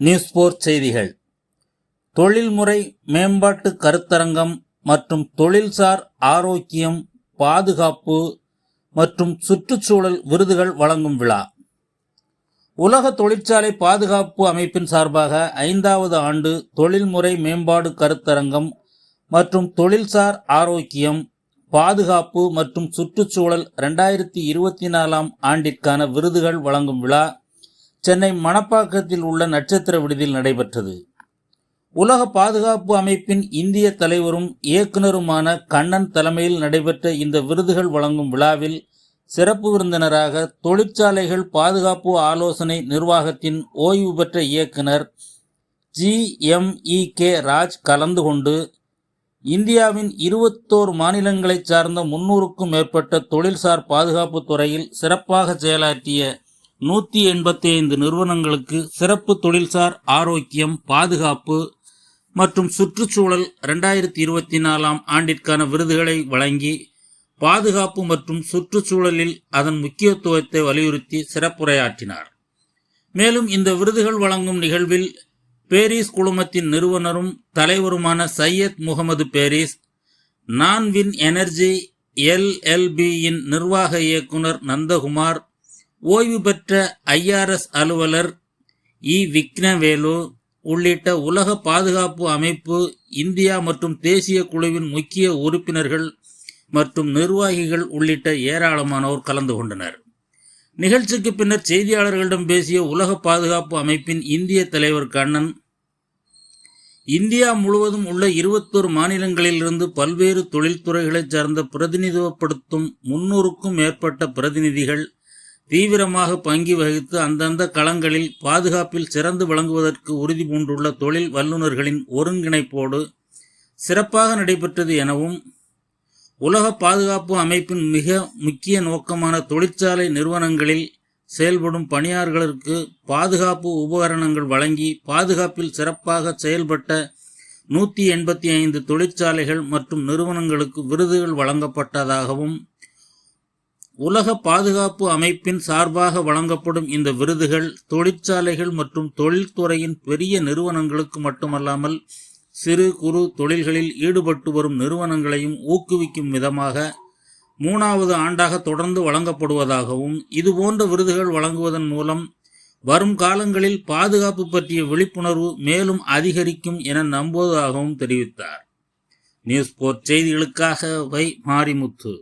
News போர் செய்திகள். தொழில்முறை மேம்பாட்டு கருத்தரங்கம் மற்றும் தொழில்சார் ஆரோக்கியம் பாதுகாப்பு மற்றும் சுற்றுச்சூழல் விருதுகள் வழங்கும் விழா. உலக தொழிற்சாலை பாதுகாப்பு அமைப்பின் சார்பாக ஐந்தாவது ஆண்டு தொழில்முறை மேம்பாடு கருத்தரங்கம் மற்றும் தொழில்சார் ஆரோக்கியம் பாதுகாப்பு மற்றும் சுற்றுச்சூழல் ரெண்டாயிரத்தி இருபத்தி நாலாம் ஆண்டிற்கான விருதுகள் வழங்கும் விழா. சென்னை மணப்பாக்கத்தில் உள்ள நட்சத்திர விடுதியில் நடைபெற்றது. உலக பாதுகாப்பு அமைப்பின் இந்திய தலைவரும் இயக்குனருமான கண்ணன் தலைமையில் நடைபெற்ற இந்த விருதுகள் வழங்கும் விழாவில் சிறப்பு விருந்தினராக தொழிற்சாலைகள் பாதுகாப்பு ஆலோசனை நிர்வாகத்தின் ஓய்வு பெற்ற இயக்குனர் G M E K Raj கலந்து கொண்டு இந்தியாவின் இருபத்தோரு மாநிலங்களைச் சார்ந்த முன்னூறுக்கும் மேற்பட்ட தொழில்சார் பாதுகாப்பு துறையில் சிறப்பாக செயலாற்றிய நூற்றி எண்பத்தி ஐந்து நிறுவனங்களுக்கு சிறப்பு தொழில்சார் ஆரோக்கியம் பாதுகாப்பு மற்றும் சுற்றுச்சூழல் ரெண்டாயிரத்தி இருபத்தி நாலாம் ஆண்டிற்கான விருதுகளை வழங்கி பாதுகாப்பு மற்றும் சுற்றுச்சூழலில் அதன் முக்கியத்துவத்தை வலியுறுத்தி சிறப்புரையாற்றினார். மேலும் இந்த விருதுகள் வழங்கும் நிகழ்வில் பேரிஸ் குழுமத்தின் நிறுவனரும் தலைவருமான சையத் முகமது பேரிஸ் நான்வின் எனர்ஜி எல்எல்பியின் நிர்வாக இயக்குனர் நந்தகுமார் ஓய்வு பெற்ற ஐஆர்எஸ் அலுவலர் இ. விக்னவேலு உள்ளிட்ட உலக பாதுகாப்பு அமைப்பு இந்தியா மற்றும் தேசிய குழுவின் முக்கிய உறுப்பினர்கள் மற்றும் நிர்வாகிகள் உள்ளிட்ட ஏராளமானோர் கலந்து கொண்டனர். நிகழ்ச்சிக்கு பின்னர் செய்தியாளர்களிடம் பேசிய உலக பாதுகாப்பு அமைப்பின் இந்திய தலைவர் கண்ணன் இந்தியா முழுவதும் உள்ள இருபத்தோரு மாநிலங்களிலிருந்து பல்வேறு தொழில்துறைகளைச் சார்ந்த பிரதிநிதித்துவப்படுத்தும் முன்னூறுக்கும் மேற்பட்ட பிரதிநிதிகள் தீவிரமாக பங்கி வகித்து அந்தந்த களங்களில் பாதுகாப்பில் சிறந்து விளங்குவதற்கு உறுதி பூண்டுள்ள தொழில் வல்லுநர்களின் ஒருங்கிணைப்போடு சிறப்பாக நடைபெற்றது எனவும் உலக பாதுகாப்பு அமைப்பின் மிக முக்கிய நோக்கமான தொழிற்சாலை நிறுவனங்களில் செயல்படும் பணியாளர்களுக்கு பாதுகாப்பு உபகரணங்கள் வழங்கி பாதுகாப்பில் சிறப்பாக செயல்பட்ட நூற்றி எண்பத்தி ஐந்து தொழிற்சாலைகள் மற்றும் நிறுவனங்களுக்கு விருதுகள் வழங்கப்பட்டதாகவும் உலக பாதுகாப்பு அமைப்பின் சார்பாக வழங்கப்படும் இந்த விருதுகள் தொழிற்சாலைகள் மற்றும் தொழில்துறையின் பெரிய நிறுவனங்களுக்கு மட்டுமல்லாமல் சிறு குறு தொழில்களில் ஈடுபட்டு வரும் நிறுவனங்களையும் ஊக்குவிக்கும் விதமாக மூணாவது ஆண்டாக தொடர்ந்து வழங்கப்படுவதாகவும் இதுபோன்ற விருதுகள் வழங்குவதன் மூலம் வரும் காலங்களில் பாதுகாப்பு பற்றிய விழிப்புணர்வு மேலும் அதிகரிக்கும் என நம்புவதாகவும் தெரிவித்தார். நியூஸ் போர்ட் செய்திகளுக்காக வை மாரிமுத்து.